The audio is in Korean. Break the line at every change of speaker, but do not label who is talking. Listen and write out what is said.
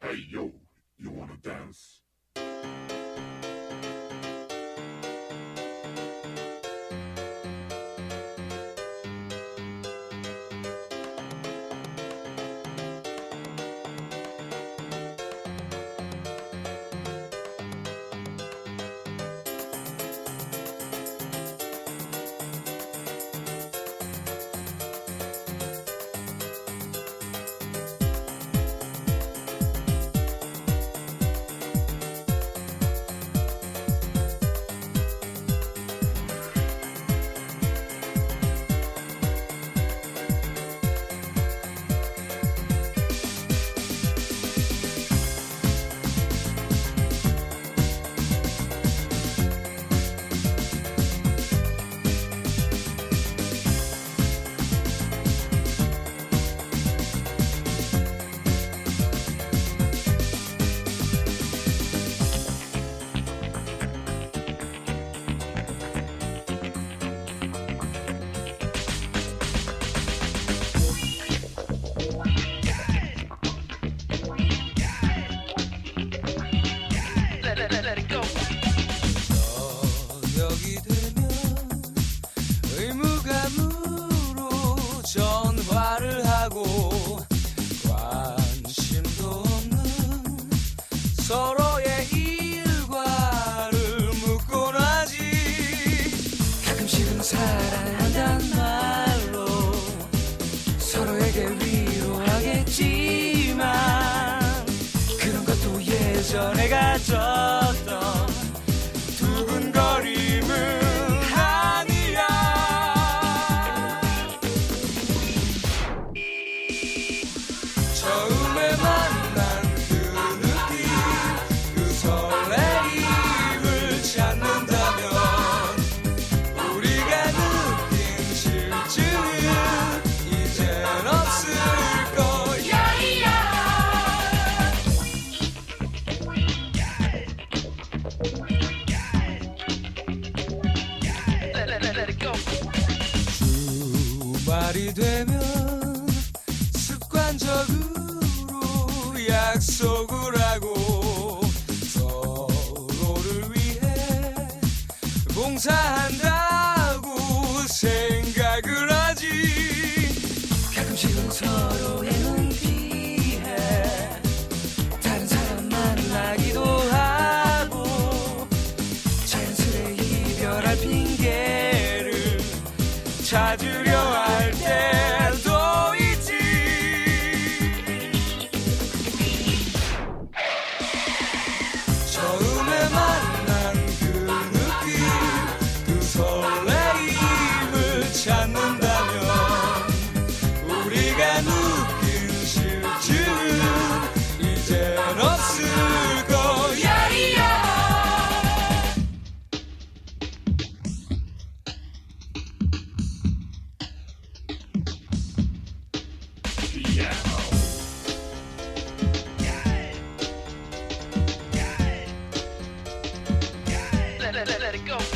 Hey yo, you wanna dance?
사랑한단 말. 주말이 되면 습관적으로 약속을 하고 서로를 위해 봉사한다. 찾으려 할때. Let's go.